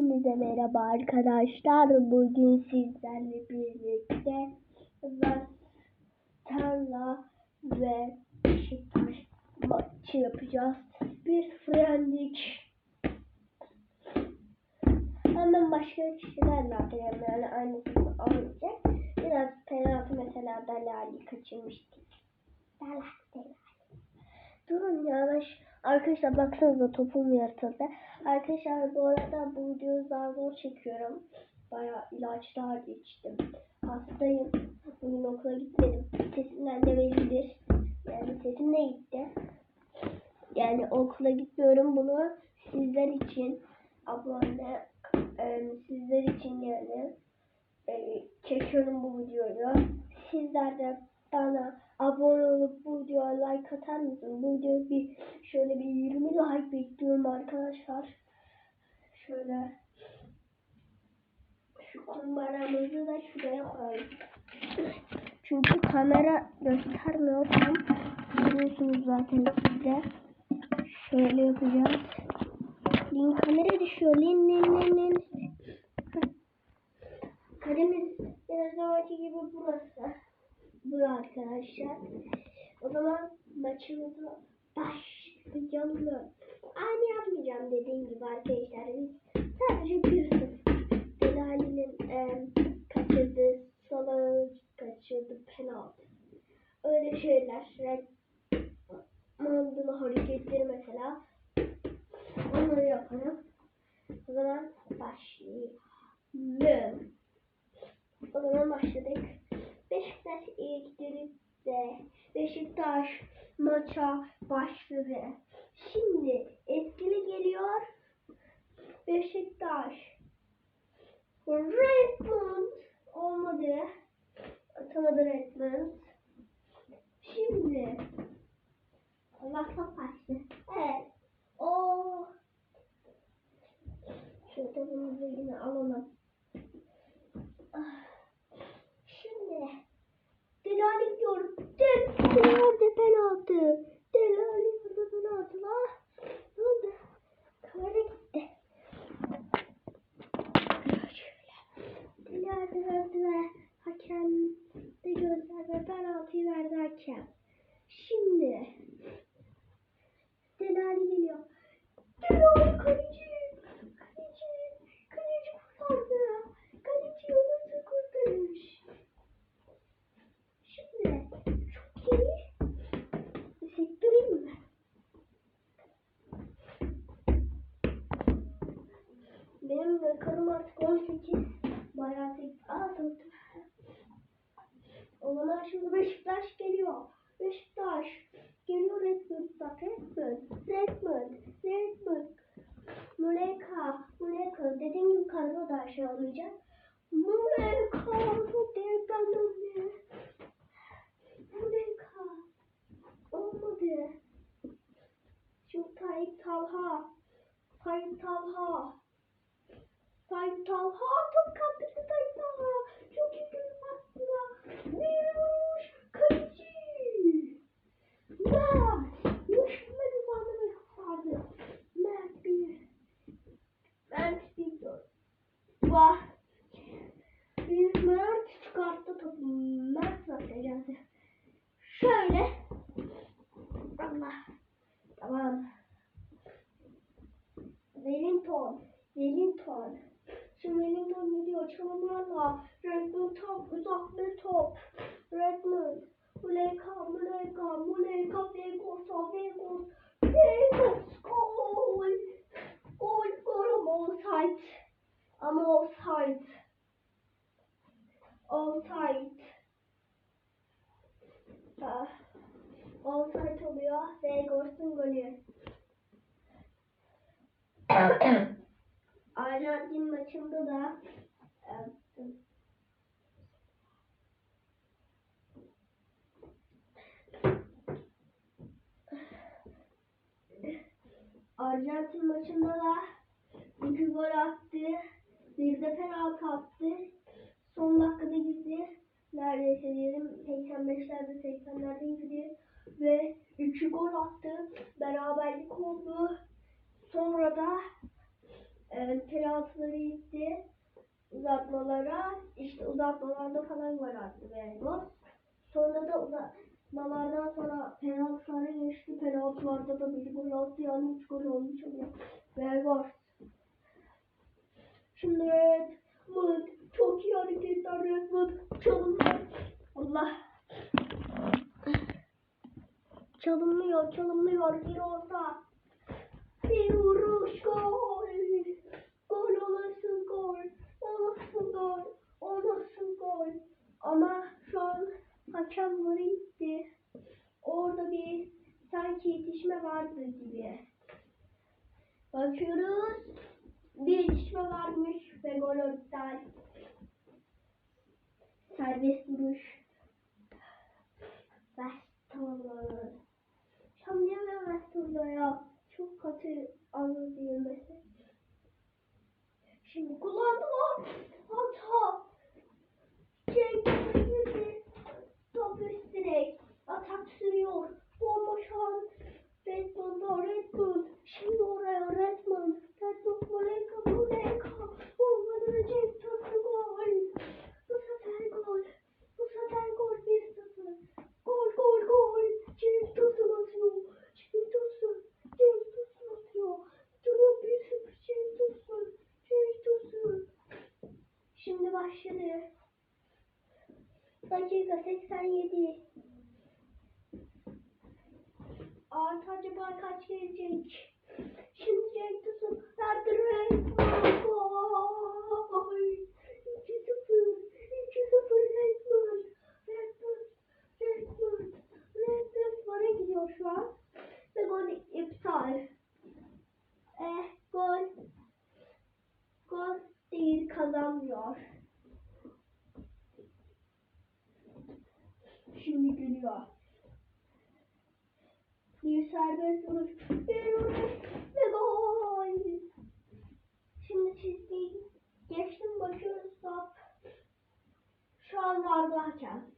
Hepinize merhaba arkadaşlar. Bugün sizlerle birlikte Tarla ve Beşiktaş maçı yapacağız. Bir frendik. Hemen başka kişilerle atacağım. Yani aynısını olmayacak. Biraz penaltı mesela Dalali kaçırmıştık. Dalali, Dalali. Durun ya ben şu- Arkadaşlar baksanıza topum yırtıldı. Arkadaşlar bu arada bu videoyu daha zor çekiyorum. Bayağı ilaçlar içtim. Hastayım. Bugün okula gitmedim. Sesimden de bellidir. Yani sesim de gitti. Yani okula gitmiyorum bunu sizler için abone e, sizler için yani e, çekiyorum bu videoyu. Sizler de bana abone olup bu videoya like atar mısın? Bu videoya bir şöyle bir 20 like bekliyorum arkadaşlar. Şöyle şu kameramızı da şuraya koyalım. Çünkü kamera göstermiyor tam. Biliyorsunuz zaten sizde. Şöyle yapacağız. Lin kamera düşüyor. Lin lin lin lin. Kalemiz her zamanki gibi burası. Bu arkadaşlar. O zaman maçımıza başlayalım. Aynı yapmayacağım dediğim gibi arkadaşlar. Sadece bir. Delali'nin e, kaçırdığı salı kaçırdı penaltı. Öyle şeyler. Red Mandela hareketleri mesela. Onları yaparım. O zaman başlayalım. O zaman başladık. parça this. Şimdi Beşiktaş geliyor. Beşiktaş geliyor Redmond bak Redmond. Redmond. Redmond. Muleka. Muleka. Dediğim gibi kadro da aşağı almayacak. Muleka. Direkten döndü. Muleka. Olmadı. Şimdi Tayyip Talha. Tayyip Talha. Tayyip Talha. Çok kapısı Tayyip Talha. Çok iyi bir pasla. Bir vuruş. Kaleci. Mert. Mükemmel uzanmayı kurtardı. Mert bir. Mert bir dört. Vah. Bir Mert çıkarttı topu. Mert atacağız. Şöyle. Allah. Tamam. Wellington. Wellington. Şimdi Wellington gidiyor çalımlarla. Redmond top. Uzak bir top. Redmond. Muleka. Muleka. Muleka. Vegos'a. Vegos. Vegos. Gol. Gol. Gol offside. Ama offside. Offside. Ah. Offside oluyor ve Ghost'un golü. Arjantin maçında da e, Arjantin maçında da iki gol attı. De penaltı attı. Son dakikada gitti. Neredeyse diyelim 85'lerde 80'lerde gitti. Ve iki gol attı. Beraberlik oldu. Sonra da e, penaltıları gitti uzatmalara. İşte uzatmalarda falan gol attı Vergos. Sonra da uzatmalardan sonra penaltılara geçti. Penaltılarda da bir gol attı. Yani üç gol olmuş oluyor. Vergos. Şunları mut. Çok iyi hareketler mut. Çalınmıyor. Allah. Çalınmıyor. Çalınmıyor. Bir olsa. Serbest vuruş. Vestorlar. Tam diyemem Vestorlar ya. Çok katı anı diyemesi. Şimdi kullandılar. Hata. Cenk girdi. Top üst direk. Atak sürüyor. Bomboş an. Redmond'a Redmond. Şimdi oraya Redmond. Redmond Molenka Molenka. Olmadan Cenk Tosun gol. Bu sefer gol. Bu sefer gol 1-0. Gol gol gol. Cenk Tosun atıyor. Cenk Tosun. Cenk Tosun atıyor. Durum 1-0 Cenk Tosun. Cenk Tosun. Başladı. Dakika 87. Artı acaba kaç gelecek? Şimdi Cenk Tosun verdi Redmond gol. 2-0. 2-0 Redmond. Redmond. Redmond. Redmond bana gidiyor şu an. Ve gol iptal. Eh gol. Gol değil kazanmıyor. Şimdi geliyor. Bir serbest vuruş. Bir vuruş. Ve gol. Şimdi çizgiyi geçtim bakıyoruz top. Şu an vardı hakem.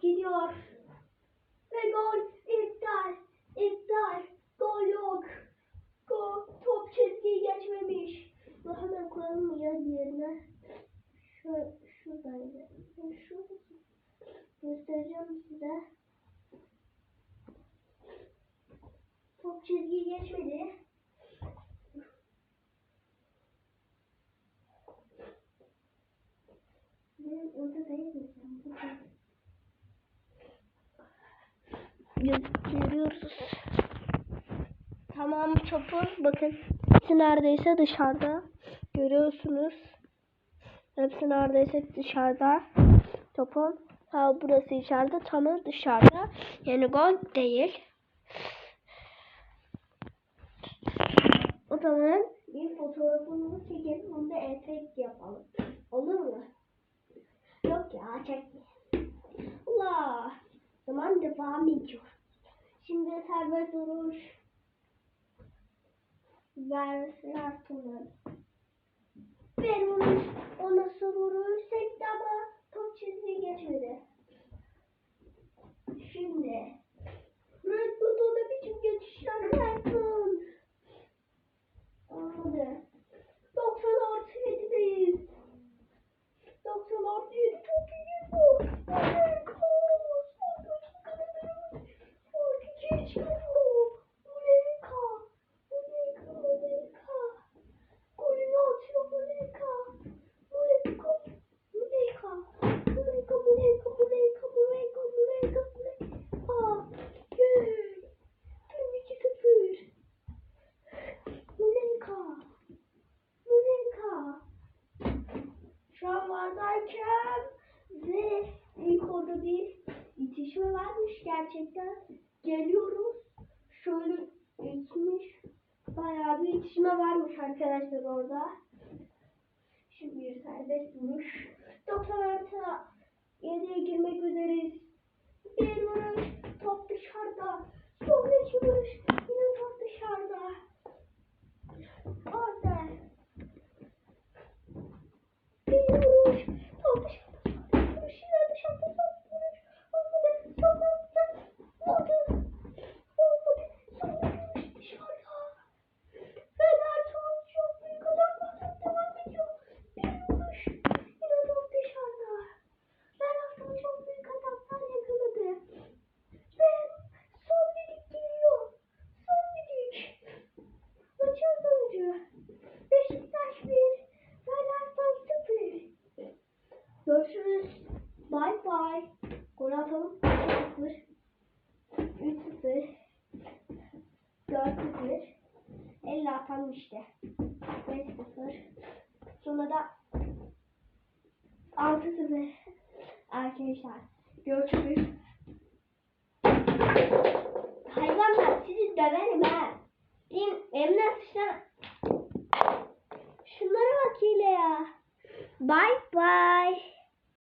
Gidiyor. Ve gol iptal. İptal. Gol yok. Gol. Top çizgiyi geçmemiş. Bu hemen koyalım mı ya yerine? Şu, şuradaydı. Yani şurada. Göstereceğim size. Top çizgiyi geçmedi. Benim orada değil mi? Burada. Gö- görüyoruz. Tamam topu bakın. Hepsi neredeyse dışarıda. Görüyorsunuz. Hepsi neredeyse dışarıda. Topun. Ha burası içeride. Tamı dışarıda. Yani gol değil. O zaman bir fotoğrafını çekelim. Onu da efekt yapalım. Olur mu? Yok ya çekme. La. Zaman devam ediyor. Şimdi serbest duruş versinler sanırım. Ben onu, ona soruyu sekti ama top çizgiyi geçmedi. Şimdi Red Bull'da ona bütün geçişler yaptım. Olmadı. Bayağı bir itişme varmış arkadaşlar orada. Şimdi serbest vuruş. 90 artı 7'ye girmek üzereyiz. Bir vuruş. Top dışarıda. Son iki vuruş. Yine top dışarıda. Orada. Bir vuruş. Top dışarıda. Vuruş yine dışarıda. Top vuruş. Olmadı. Son attı. Oldu. kazandım işte. 5-0. Sonra da 6-0. Arkadaşlar görüşürüz. Hayvanlar sizi döverim ha. Benim Emine Sıçan. Şunlara bak hele ya. Bye bye.